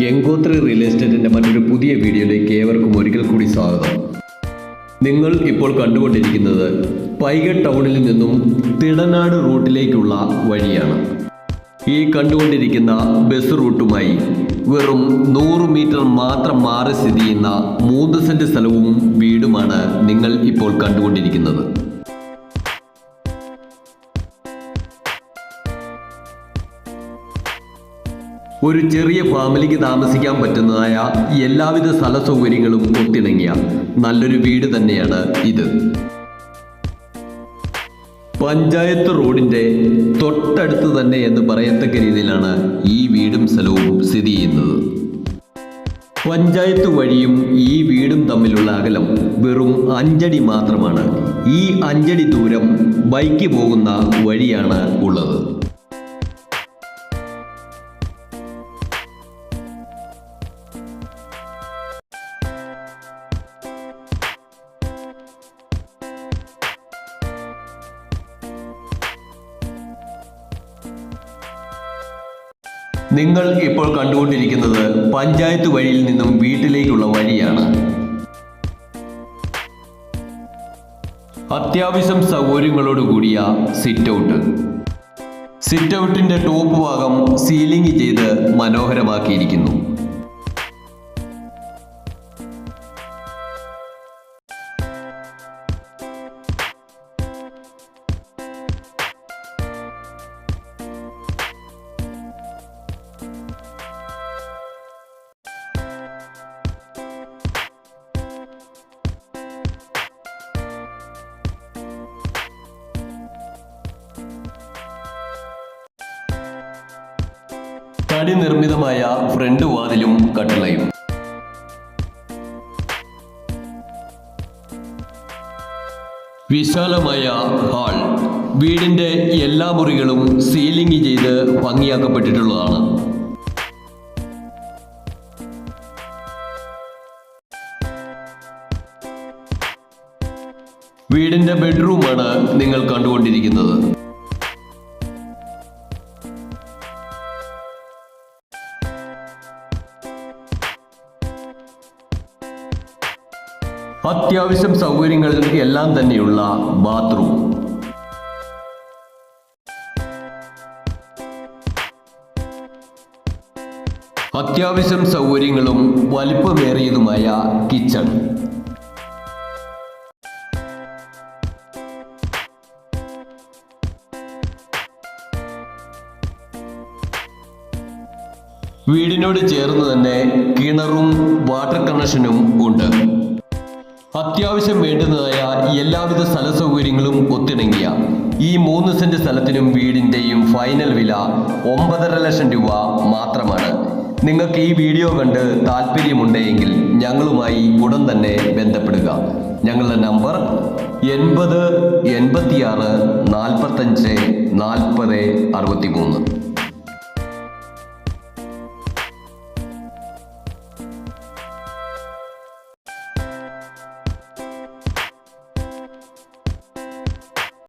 Gangotri real എസ്റ്റേറ്റിന്റെ മറ്റൊരു പുതിയ വീഡിയോയിലേക്ക് ഏവർക്കും ഒരിക്കൽ കൂടി സ്വാഗതം. നിങ്ങൾ ഇപ്പോൾ കണ്ടുകൊണ്ടിരിക്കുന്നത് പൈക ടൗണിൽ നിന്നും തിടനാട് റൂട്ടിലേക്കുള്ള വഴിയാണ്. ഈ കണ്ടുകൊണ്ടിരിക്കുന്ന ബസ് റൂട്ടുമായി വെറും നൂറ് മീറ്റർ മാത്രം മാറി സ്ഥിതി ചെയ്യുന്ന മൂന്ന് സെന്റ് സ്ഥലവും വീടുമാണ് നിങ്ങൾ ഇപ്പോൾ കണ്ടുകൊണ്ടിരിക്കുന്നത്. ഒരു ചെറിയ ഫാമിലിക്ക് താമസിക്കാൻ പറ്റുന്നതായ എല്ലാവിധ സ്ഥല സൗകര്യങ്ങളും ഒത്തിണങ്ങിയ നല്ലൊരു വീട് തന്നെയാണ് ഇത്. പഞ്ചായത്ത് റോഡിന്റെ തൊട്ടടുത്ത് തന്നെ എന്ന് പറയത്തക്ക രീതിയിലാണ് ഈ വീടും സ്ഥലവും സ്ഥിതി ചെയ്യുന്നത്. പഞ്ചായത്ത് വഴിയും ഈ വീടും തമ്മിലുള്ള അകലം വെറും അഞ്ചടി മാത്രമാണ്. ഈ അഞ്ചടി ദൂരം ബൈക്ക് പോകുന്ന വഴിയാണ് ഉള്ളത്. നിങ്ങൾ ഇപ്പോൾ കണ്ടുകൊണ്ടിരിക്കുന്നത് പഞ്ചായത്ത് വഴിയിൽ നിന്നും വീട്ടിലേക്കുള്ള വഴിയാണ്. അത്യാവശ്യം സൗകര്യങ്ങളോട് കൂടിയ സിറ്റ് ഔട്ട് സിറ്റ് ഔട്ടിന്റെ ടോപ്പ് ഭാഗം സീലിംഗ് ചെയ്ത് മനോഹരമാക്കിയിരിക്കുന്നു. തടി നിർമ്മിതമായ ഫ്രണ്ട് വാതിലും കട്ടിളയും. വിശാലമായ ഹാൾ. വീടിന്റെ എല്ലാ മുറികളും സീലിംഗ് ചെയ്ത് ഭംഗിയാക്കപ്പെട്ടിട്ടുള്ളതാണ്. വീടിന്റെ ബെഡ്റൂമാണ് നിങ്ങൾ കണ്ടുകൊണ്ടിരിക്കുന്നത്. അത്യാവശ്യം സൗകര്യങ്ങൾ എല്ലാം തന്നെയുള്ള ബാത്റൂം. അത്യാവശ്യം സൗകര്യങ്ങളും വലിപ്പമേറിയതുമായ കിച്ചൺ. വീടിനോട് ചേർന്ന് തന്നെ കിണറും വാട്ടർ കണക്ഷനും ഉണ്ട്. അത്യാവശ്യം വേണ്ടുന്നതായ എല്ലാവിധ സ്ഥല സൗകര്യങ്ങളും ഒത്തിണങ്ങിയ ഈ മൂന്ന് സെന്റ് സ്ഥലത്തിനും വീടിന്റെയും ഫൈനൽ വില ഒമ്പതര ലക്ഷം രൂപ മാത്രമാണ്. നിങ്ങൾക്ക് ഈ വീഡിയോ കണ്ട് താല്പര്യമുണ്ടെങ്കിൽ ഞങ്ങളുമായി ഉടൻ തന്നെ ബന്ധപ്പെടുക. ഞങ്ങളുടെ നമ്പർ എൺപത് എൺപത്തിയാറ് നാൽപ്പത്തഞ്ച് നാൽപ്പത് അറുപത്തി മൂന്ന്